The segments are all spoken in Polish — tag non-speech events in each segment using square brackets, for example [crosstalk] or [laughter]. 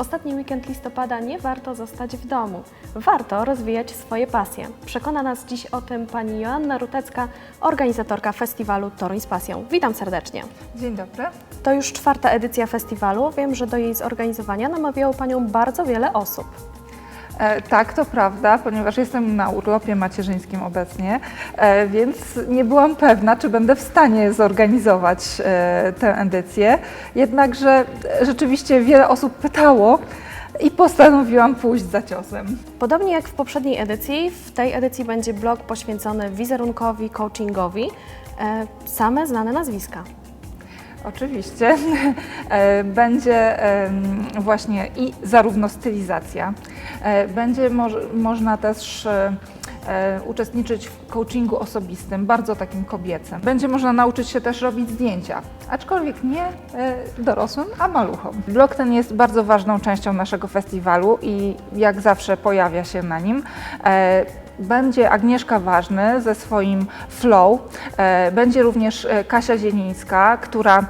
ostatni weekend listopada nie warto zostać w domu. Warto rozwijać swoje pasje. Przekona nas dziś o tym pani Joanna Rutecka, organizatorka festiwalu Toruń z Pasją. Witam serdecznie. Dzień dobry. To już czwarta edycja festiwalu. Wiem, że do jej zorganizowania namawiało Panią bardzo wiele osób. E, tak, to prawda, ponieważ jestem na urlopie macierzyńskim obecnie, e, więc nie byłam pewna, czy będę w stanie zorganizować e, tę edycję. Jednakże rzeczywiście wiele osób pytało i postanowiłam pójść za ciosem. Podobnie jak w poprzedniej edycji, w tej edycji będzie blog poświęcony wizerunkowi, coachingowi. Same znane nazwiska. Oczywiście [laughs] E, będzie właśnie i zarówno stylizacja, e, będzie moż, można też e, uczestniczyć w coachingu osobistym, bardzo takim kobiecym. Będzie można nauczyć się też robić zdjęcia, aczkolwiek nie dorosłym, a maluchom. Blog ten jest bardzo ważną częścią naszego festiwalu i jak zawsze pojawia się na nim. Będzie Agnieszka Ważny ze swoim flow. E, Będzie również e, Kasia Zielińska, która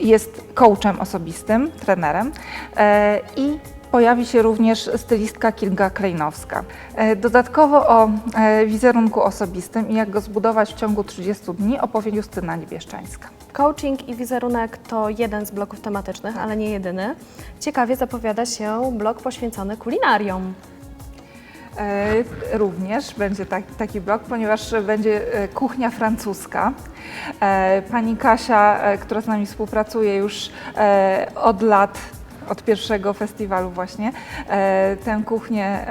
jest coachem osobistym, trenerem. E, I pojawi się również stylistka Kinga Klejnowska. Dodatkowo o wizerunku osobistym i jak go zbudować w ciągu 30 dni opowie Justyna Niebieszczańska. Coaching i wizerunek to jeden z bloków tematycznych, ale nie jedyny. Ciekawie zapowiada się blok poświęcony kulinariom. E, Również będzie tak, taki blok, ponieważ będzie e, kuchnia francuska. E, Pani Kasia, która z nami współpracuje już od lat, od pierwszego festiwalu właśnie, tę kuchnię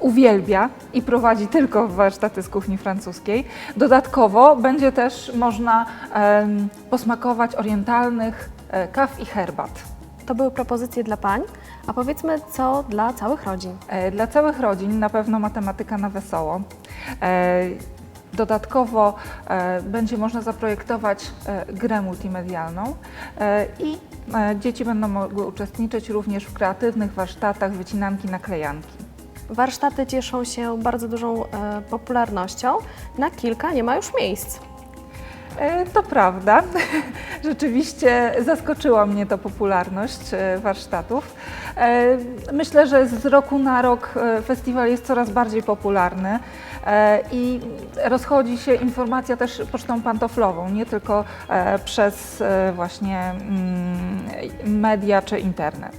uwielbia i prowadzi tylko warsztaty z kuchni francuskiej. Dodatkowo będzie też można posmakować orientalnych kaw i herbat. To były propozycje dla pań, a powiedzmy co dla całych rodzin. E, Dla całych rodzin na pewno matematyka na wesoło. E, Dodatkowo e, będzie można zaprojektować grę multimedialną i dzieci będą mogły uczestniczyć również w kreatywnych warsztatach wycinanki naklejanki. Warsztaty cieszą się bardzo dużą popularnością. Na kilka nie ma już miejsc. E, To prawda. [laughs] Rzeczywiście zaskoczyła mnie to popularność e, warsztatów. E, Myślę, że z roku na rok festiwal jest coraz bardziej popularny i rozchodzi się informacja też pocztą pantoflową, nie tylko przez właśnie mm, media czy internet.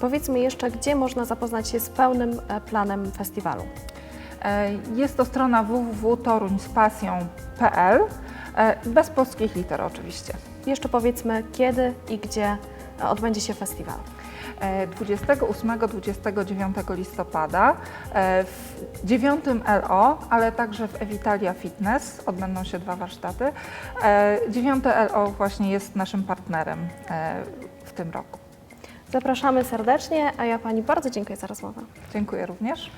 Powiedzmy jeszcze, gdzie można zapoznać się z pełnym planem festiwalu. Jest to strona www.toruńspasją.pl bez polskich liter oczywiście. Jeszcze powiedzmy, kiedy i gdzie e, odbędzie się festiwal. E, 28-29 listopada e, w 9 LO, ale także w Evitalia Fitness odbędą się dwa warsztaty. E, 9 LO właśnie jest naszym partnerem e, w tym roku. Zapraszamy serdecznie, a ja Pani bardzo dziękuję za rozmowę. Dziękuję również.